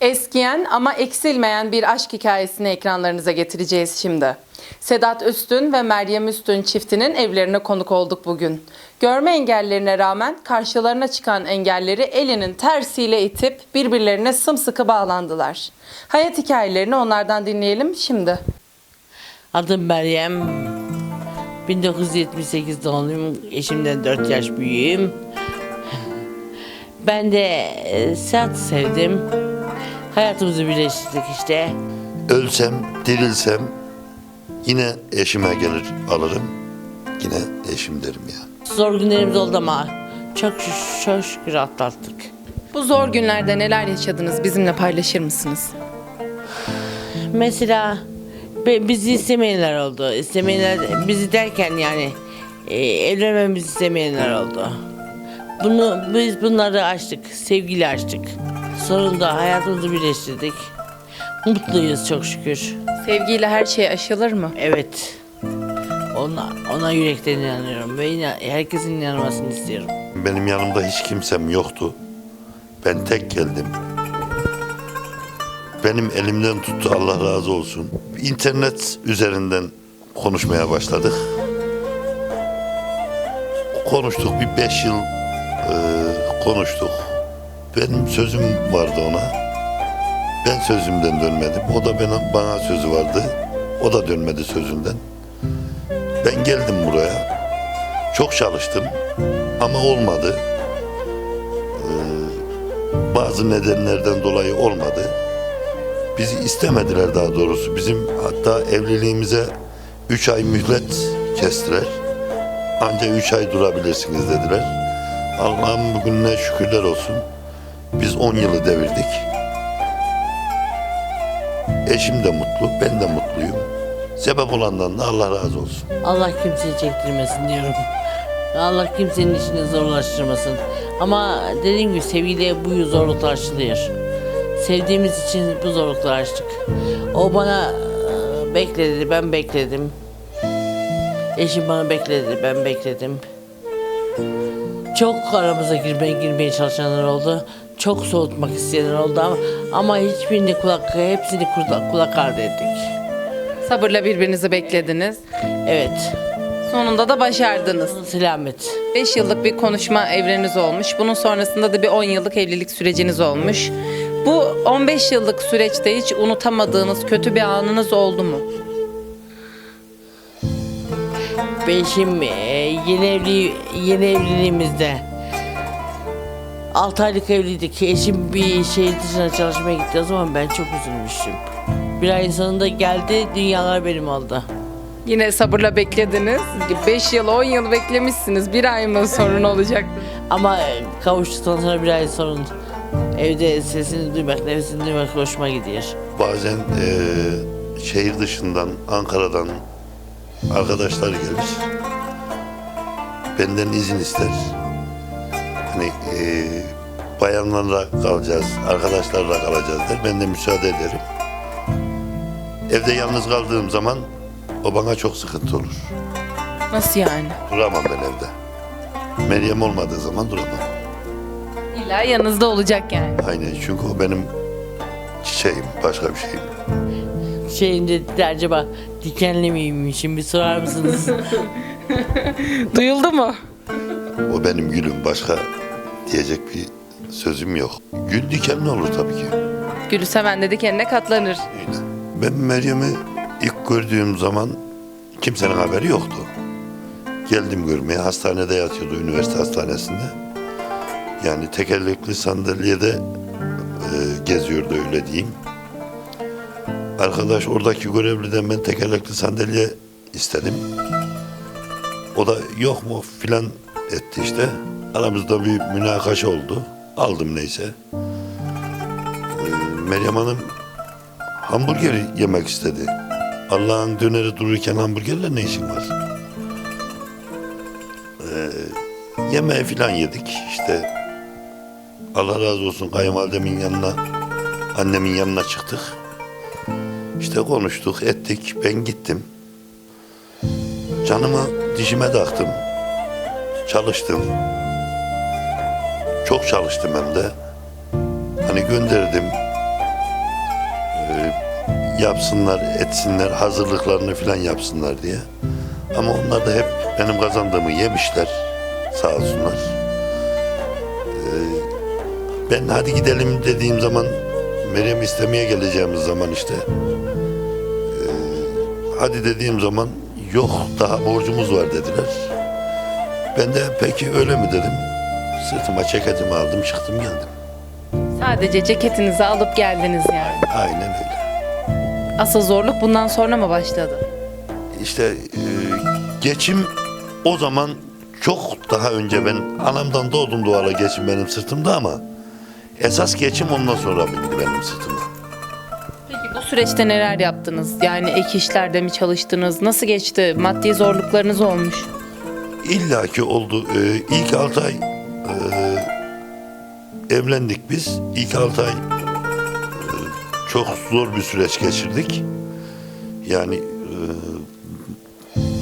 Eskiyen ama eksilmeyen bir aşk hikayesini ekranlarınıza getireceğiz şimdi. Sedat Üstün ve Meryem Üstün çiftinin evlerine konuk olduk bugün. Görme engellerine rağmen karşılarına çıkan engelleri elinin tersiyle itip birbirlerine sımsıkı bağlandılar. Hayat hikayelerini onlardan dinleyelim şimdi. Adım Meryem. 1978 doğumluyum. Eşimden 4 yaş büyüğüm. Ben de e, Sedat'ı sevdim. Hayatımızı birleştirdik işte. Ölsem, dirilsem yine eşime gelir alırım. Yine eşim derim ya. Zor günlerimiz oldu ama çok, çok şükür atlattık. Bu zor günlerde neler yaşadınız bizimle paylaşır mısınız? Mesela bizi istemeyenler oldu. İstemeyenler bizi derken yani e, evlenmemizi istemeyenler oldu. Bunu biz bunları açtık, sevgiyle açtık. Sonunda hayatımızı birleştirdik. Mutluyuz çok şükür. Sevgiyle her şey aşılır mı? Evet. Ona ona yürekten inanıyorum ve inan- herkesin inanmasını istiyorum. Benim yanımda hiç kimsem yoktu. Ben tek geldim. Benim elimden tuttu Allah razı olsun. İnternet üzerinden konuşmaya başladık. Konuştuk bir beş yıl e, konuştuk. Benim sözüm vardı ona. Ben sözümden dönmedim. O da bana, bana sözü vardı. O da dönmedi sözünden. Ben geldim buraya. Çok çalıştım ama olmadı. Ee, bazı nedenlerden dolayı olmadı. Bizi istemediler daha doğrusu. Bizim hatta evliliğimize üç ay mühlet kestiler. Anca üç ay durabilirsiniz dediler. Allah'ım bugününe şükürler olsun. Biz on yılı devirdik. Eşim de mutlu, ben de mutluyum. Sebep olandan da Allah razı olsun. Allah kimseyi çektirmesin diyorum. Allah kimsenin işini zorlaştırmasın. Ama dediğim gibi sevgiyle bu zorluklar aşılıyor. Sevdiğimiz için bu zorlukları açtık. O bana e, bekledi, ben bekledim. Eşim bana bekledi, ben bekledim. Çok aramıza girmeye girmeye çalışanlar oldu. Çok soğutmak isteyenler oldu ama, ama hiçbirini kulak, hepsini kulak, kulak ardı ettik. Sabırla birbirinizi beklediniz. Evet, Sonunda da başardınız. selamet. 5 yıllık bir konuşma evreniz olmuş. Bunun sonrasında da bir 10 yıllık evlilik süreciniz olmuş. Bu 15 yıllık süreçte hiç unutamadığınız kötü bir anınız oldu mu? Benim e, yeni evli yeni evliliğimizde 6 aylık evliydik. Eşim bir şehir dışına çalışmaya gitti o zaman ben çok üzülmüştüm. Bir ayın sonunda geldi, dünyalar benim oldu. Yine sabırla beklediniz. 5 yıl 10 yıl beklemişsiniz. Bir ay mı sorun olacaktı? Ama e, kavuştuktan sonra bir ay sonra evde sesini duymak, nefesini duymak hoşuma gidiyor. Bazen eee, şehir dışından, Ankara'dan arkadaşlar gelir. Benden izin ister. Hani eee, bayanlarla kalacağız, arkadaşlarla kalacağız der. Ben de müsaade ederim. Evde yalnız kaldığım zaman o bana çok sıkıntı olur. Nasıl yani? Duramam ben evde. Meryem olmadığı zaman duramam. İlla yanınızda olacak yani. Aynen çünkü o benim çiçeğim, başka bir şeyim. Şeyinde de acaba dikenli miymişim bir sorar mısınız? Duyuldu mu? O benim gülüm. Başka diyecek bir sözüm yok. Gül dikenli olur tabii ki. Gülü seven de dikenine katlanır. Öyle. Ben Meryem'i ilk gördüğüm zaman kimsenin haberi yoktu. Geldim görmeye. Hastanede yatıyordu üniversite hastanesinde. Yani tekerlekli sandalyede e, geziyordu öyle diyeyim. Arkadaş oradaki görevliden ben tekerlekli sandalye istedim. O da yok mu filan etti işte. Aramızda bir münakaşa oldu. Aldım neyse. Ee, Meryem Hanım hamburger yemek istedi. Allah'ın döneri dururken hamburgerle ne işin var? Ee, yemeği filan yedik işte. Allah razı olsun kayınvalidemin yanına, annemin yanına çıktık. İşte konuştuk, ettik. Ben gittim. Canımı dişime taktım. Çalıştım. Çok çalıştım hem de. Hani gönderdim. yapsınlar, etsinler, hazırlıklarını falan yapsınlar diye. Ama onlar da hep benim kazandığımı yemişler. Sağ olsunlar. Ee, ben hadi gidelim dediğim zaman Meryem istemeye geleceğimiz zaman işte ee, hadi dediğim zaman yok daha borcumuz var dediler. Ben de peki öyle mi dedim. Sırtıma ceketimi aldım çıktım geldim. Sadece ceketinizi alıp geldiniz yani. Aynen öyle. Asıl zorluk bundan sonra mı başladı? İşte e, geçim o zaman çok daha önce ben anamdan doğdum doğala geçim benim sırtımda ama esas geçim ondan sonra bindi benim sırtımda. Peki bu süreçte neler yaptınız? Yani ek işlerde mi çalıştınız? Nasıl geçti? Maddi zorluklarınız olmuş. İlla ki oldu. E, ilk altı ay e, evlendik biz. İlk altı ay e, çok zor bir süreç geçirdik. Yani e,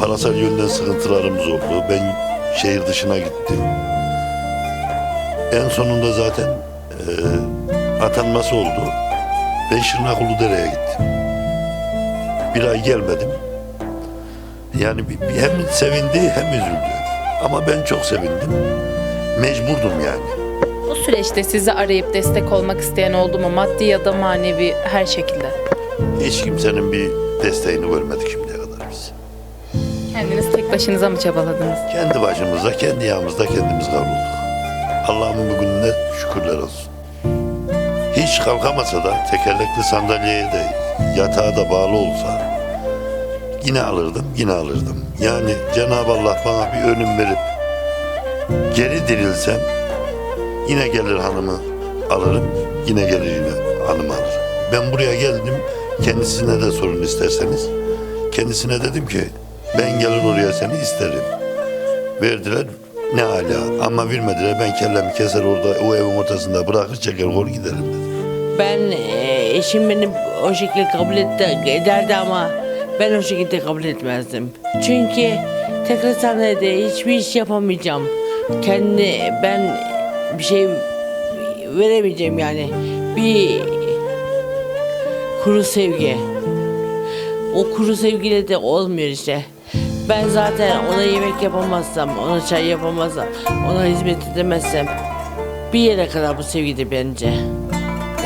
parasal yönden sıkıntılarımız oldu. Ben şehir dışına gittim. En sonunda zaten e, atanması oldu. Ben Şırnak Uludere'ye gittim. Bir ay gelmedim. Yani hem sevindi hem üzüldü. Ama ben çok sevindim. Mecburdum yani. Bu süreçte sizi arayıp destek olmak isteyen oldu mu? Maddi ya da manevi her şekilde. Hiç kimsenin bir desteğini görmedik şimdiye kadar biz. Kendiniz tek başınıza mı çabaladınız? Kendi başımıza, kendi yağımızda kendimiz kavrulduk. Allah'ımın bugününe şükürler olsun. Hiç kalkamasa da tekerlekli sandalyeye de yatağa da bağlı olsa yine alırdım, yine alırdım. Yani Cenab-ı Allah bana bir önüm verip geri dirilsem yine gelir hanımı alırım, yine gelir yine hanımı alırım. Ben buraya geldim, kendisine de sorun isterseniz. Kendisine dedim ki ben gelir oraya seni isterim. Verdiler ne hala ama vermediler ben kellemi keser orada o evin ortasında bırakır çeker kor giderim dedim. Ben e, eşim beni o şekilde kabul etti, ederdi ama ben o şekilde kabul etmezdim. Çünkü tekrar sahnede hiçbir iş yapamayacağım. Kendi ben bir şey veremeyeceğim yani. Bir kuru sevgi. O kuru sevgiyle de olmuyor işte. Ben zaten ona yemek yapamazsam, ona çay yapamazsam, ona hizmet edemezsem bir yere kadar bu sevgidir bence.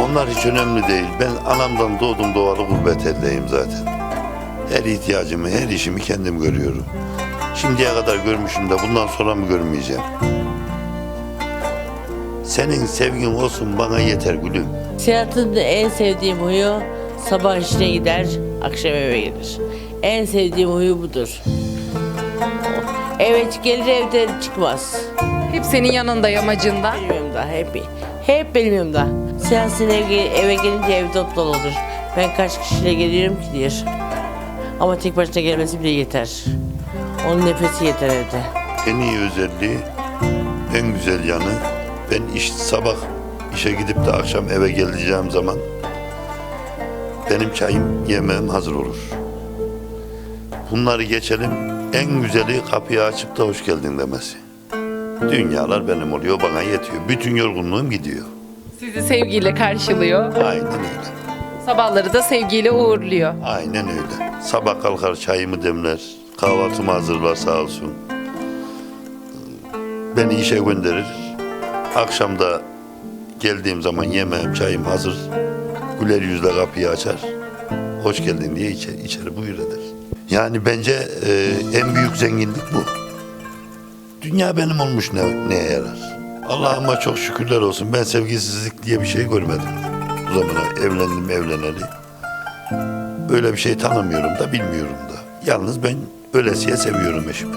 Onlar hiç önemli değil. Ben anamdan doğdum doğalı gurbet eldeyim zaten. Her ihtiyacımı, her işimi kendim görüyorum. Şimdiye kadar görmüşüm de bundan sonra mı görmeyeceğim? Senin sevgin olsun bana yeter gülüm. Seyahatin en sevdiğim huyu sabah işine gider, akşam eve gelir. En sevdiğim huyu budur. Eve gelir evden çıkmaz. Hep senin yanında yamacında. Benim yanımda hep hep benim yanımda. Seyahatin eve, eve gelince ev dop dolu olur. Ben kaç kişiyle geliyorum ki diyor. Ama tek başına gelmesi bile yeter. Onun nefesi yeter evde. En iyi özelliği, en güzel yanı ben iş sabah işe gidip de akşam eve geleceğim zaman benim çayım, yemeğim hazır olur. Bunları geçelim. En güzeli kapıyı açıp da hoş geldin demesi. Dünyalar benim oluyor, bana yetiyor. Bütün yorgunluğum gidiyor. Sizi sevgiyle karşılıyor. Aynen öyle. Sabahları da sevgiyle uğurluyor. Aynen öyle. Sabah kalkar çayımı demler, kahvaltımı hazırlar sağ olsun. Beni işe gönderir. Akşam da geldiğim zaman yemeğim, çayım hazır. Güler yüzle kapıyı açar. Hoş geldin diye içeri, içeri buyur eder. Yani bence e, en büyük zenginlik bu. Dünya benim olmuş ne, neye yarar? Allah'ıma çok şükürler olsun. Ben sevgisizlik diye bir şey görmedim. Bu zamana evlendim evleneli. Öyle bir şey tanımıyorum da bilmiyorum da. Yalnız ben öylesiye seviyorum eşimi.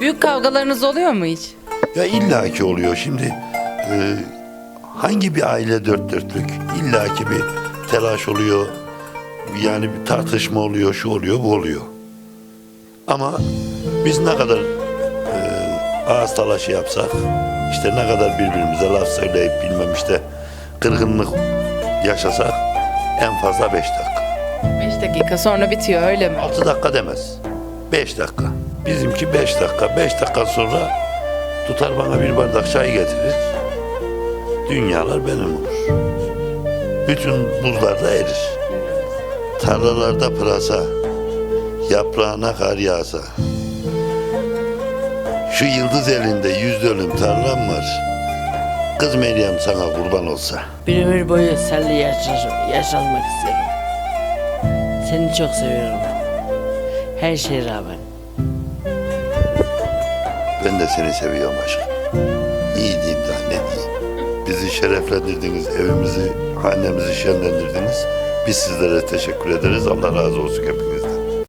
Büyük kavgalarınız oluyor mu hiç? Ya illaki oluyor şimdi. e, hangi bir aile dört dörtlük? illaki bir telaş oluyor. Yani bir tartışma oluyor, şu oluyor, bu oluyor. Ama biz ne kadar e, ağız talaşı yapsak, işte ne kadar birbirimize laf söyleyip bilmem işte kırgınlık yaşasak en fazla beş dakika. 5 dakika sonra bitiyor öyle mi? 6 dakika demez. 5 dakika. Bizimki 5 dakika. 5 dakika sonra tutar bana bir bardak çay getirir. Dünyalar benim olur. Bütün buzlar da erir. Tarlalarda pırasa, yaprağına kar yağsa. Şu yıldız elinde yüz dönüm tarlam var. Kız Meryem sana kurban olsa. Bir ömür boyu seninle yaşa- yaşanmak isterim. Seni çok seviyorum. Her şeye rağmen. Ben de seni seviyorum aşkım. İyi diyeyim daha ne diyeyim. Bizi şereflendirdiniz, evimizi, hanemizi şenlendirdiniz. Biz sizlere teşekkür ederiz. Allah razı olsun hepinizden.